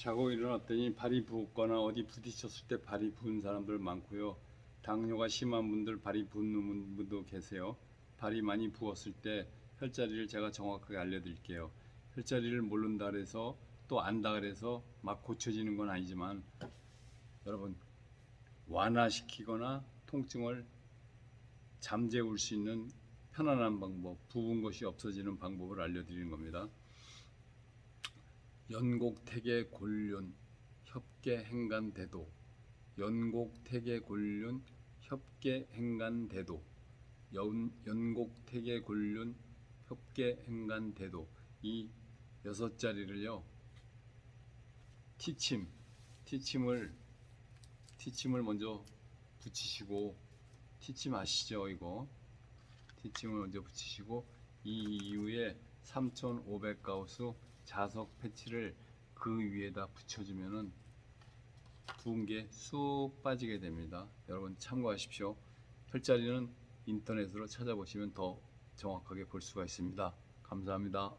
자고 일어났더니 발이 부었거나 어디 부딪혔을 때 발이 부은 사람들 많고요. 당뇨가 심한 분들 발이 부은 분도 계세요. 발이 많이 부었을 때 혈자리를 제가 정확하게 알려드릴게요. 혈자리를 모른다 그래서 또 안다 그래서 막 고쳐지는 건 아니지만 여러분 완화시키거나 통증을 잠재울 수 있는 편안한 방법, 부은 것이 없어지는 방법을 알려드리는 겁니다. 연곡택의 골륜 협계 행간대도. 연곡택의 골륜 협계 행간대도. 연, 연곡택의 골륜 협계 행간대도. 이 여섯 자리를요 티침 티침을 티침을 먼저 붙이시고 티침 아시죠 이거? 티침을 먼저 붙이시고 이 이후에 3500 가우스 자석 패치를 그 위에다 붙여주면은 게쑥 빠지게 됩니다. 여러분 참고하십시오. 혈자리는 인터넷으로 찾아보시면 더 정확하게 볼 수가 있습니다. 감사합니다.